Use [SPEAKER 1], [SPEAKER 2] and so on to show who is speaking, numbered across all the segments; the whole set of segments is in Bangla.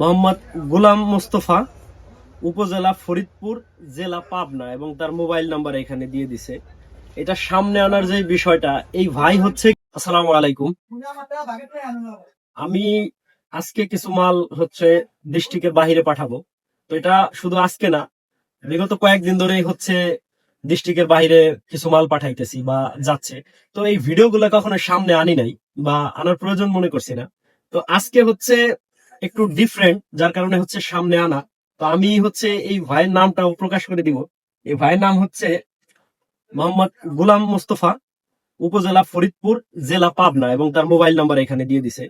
[SPEAKER 1] মোহাম্মদ গোলাম মোস্তফা উপজেলা ফরিদপুর, জেলা পাবনা এবং তার মোবাইল নাম্বার এখানে দিয়ে দিছে। এটা সামনে আনার যে বিষয়টা, এই ভাই হচ্ছে আসসালামু আলাইকুম। আমি আজকে কিছু মাল হচ্ছে ডিস্ট্রিক্টের বাহিরে পাঠাবো। তো এটা শুধু আজকে না, বিগত কয়েকদিন ধরেই হচ্ছে ডিস্ট্রিক্টের বাইরে কিছু মাল পাঠাইতেছি বা যাচ্ছে। তো এই ভিডিওগুলো কখনো সামনে আনি নাই বা আনার প্রয়োজন মনে করছি না। তো আজকে হচ্ছে একটু ডিফারেন্ট যার কারণে হচ্ছে সামনে আনা। তো আমি হচ্ছে এই ভাইয়ের নামটাও প্রকাশ করে দিব। এই ভাইয়ের নাম হচ্ছে মোহাম্মদ গোলাম মোস্তফা, উপজেলা ফরিদপুর, জেলা পাবনা, এবং তার মোবাইল নাম্বার এখানে দিয়ে দিছে।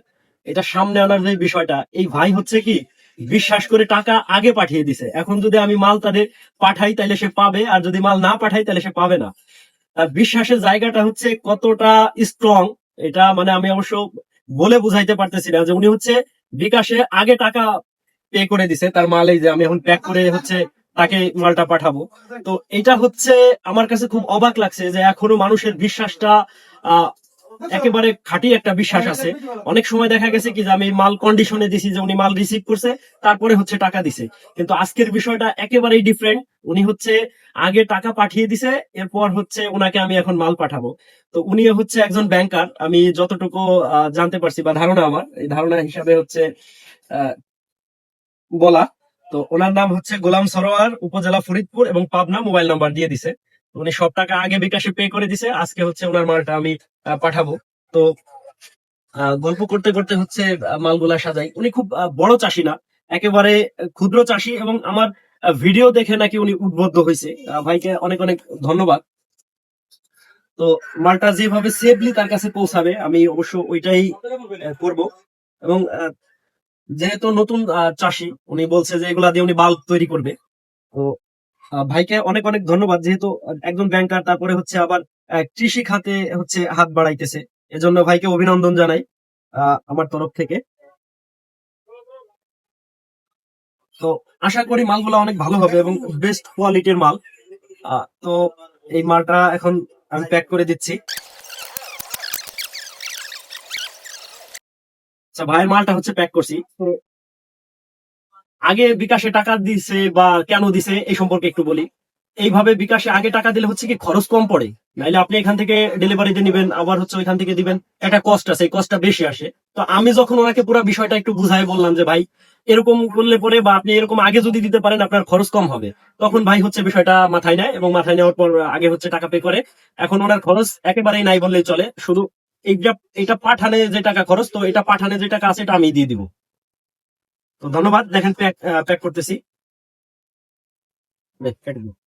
[SPEAKER 1] এটা সামনে আনার যে বিষয়টা, এই ভাই হচ্ছে কি, বিশ্বাস করে টাকা আগে পাঠিয়ে দিছে। এখন যদি আমি মাল তাদের পাঠাই তাহলে সে পাবে, আর যদি মাল না পাঠাই তাহলে সে পাবে না। তার বিশ্বাসের জায়গাটা হচ্ছে কতটা স্ট্রং এটা মানে আমি অবশ্য বলে বুঝাইতে পারতেছি না যে উনি হচ্ছে বিকাশে আগে টাকা পে করে দিছে, তার মাল এই যে আমি এখন প্যাক করে হচ্ছে তাকে মালটা পাঠাবো। তো এটা হচ্ছে আমার কাছে খুব অবাক লাগছে যে এখনও মানুষের বিশ্বাসটা একেবারে খাঁটি একটা বিশ্বাস আছে। অনেক সময় দেখা গেছে কি যে আমি মাল কন্ডিশনে দিছি যে উনি মাল রিসিভ করছে, তারপরে হচ্ছে টাকা দিছে। কিন্তু আজকের বিষয়টা একেবারেই ডিফারেন্ট উনি হচ্ছে আগে টাকা পাঠিয়ে দিছে, এরপর হচ্ছে ওনাকে আমি এখন মাল পাঠাবো। তো উনি হচ্ছে একজন ব্যাংকার আমি যতটুকু জানতে পারছি বা ধারণা আমার, এই ধারণা হিসাবে হচ্ছে বলা। তো ওনার নাম হচ্ছে গোলাম সরোয়ার, উপজেলা ফরিদপুর এবং পাবনা মোবাইল নাম্বার দিয়ে দিছে। উনি সব টাকা আগে বিকাশে পে করে দিছে, আজকে হচ্ছে ওনার মালটা আমি পাঠাবো। তো গল্প করতে করতে হচ্ছে মালগুলা সাজাই। উনি খুব বড় চাষি না, একেবারে ক্ষুদ্র চাষি এবং আমার ভিডিও দেখে নাকি উনি উদ্বুদ্ধ হয়েছে। ভাইকে অনেক অনেক ধন্যবাদ। তো, মালটা যেভাবে সেফলি তার কাছে পৌঁছাবে, আমি অবশ্য ওইটাই করব। এবং যেহেতু নতুন চাষি, উনি বলছে যে এগুলা দিয়ে উনি বাল্ব তৈরি করবে। তো ভাইকে অনেক অনেক ধন্যবাদ। যেহেতু একজন ব্যাংকার তারপরে হচ্ছে আবার কৃষি খাতে হচ্ছে হাত বাড়াইতেছে। এজন্য ভাইকে অভিনন্দন জানাই আমার তরফ থেকে। তো আশা করি মালগুলো অনেক ভালো হবে এবং বেস্ট কোয়ালিটির মাল। তো এই মালটা এখন আমি প্যাক করে দিচ্ছি। আচ্ছা ভাইয়ের মালটা হচ্ছে প্যাক করছি। আগে বিকাশে টাকা দিছে বা কেন দিছে, এই সম্পর্কে একটু বলি। এইভাবে বিকাশে আগে টাকা দিলে হচ্ছে কি খরচ কম পড়ে। নাইলে আপনি এখান থেকে ডেলিভারিতে নিবেন, আবার হচ্ছে ওইখান থেকে দিবেন। একটা কষ্ট আছে, এই কষ্টটা বেশি আসে। তো আমি যখন ওনাকে পুরো বিষয়টা একটু বুঝাই বললাম যে, ভাই, এরকম করলে পরে বা আপনি এরকম আগে যদি দিতে পারেন, আপনার খরচ কম হবে। তখন ভাই হচ্ছে বিষয়টা মাথায় নেয় এবং মাথায় নেওয়ার পর আগে হচ্ছে টাকা পে করে। এখন ওনার খরচ একেবারেই নাই বললেই চলে। শুধু এইটা এটা পাঠানে যে টাকা খরচ, তো এটা পাঠানে যে টাকা আছে, এটা আমি দিয়ে দিব। তো ধন্যবাদ দেখেন প্যাক প্যাক করতেছি দিন।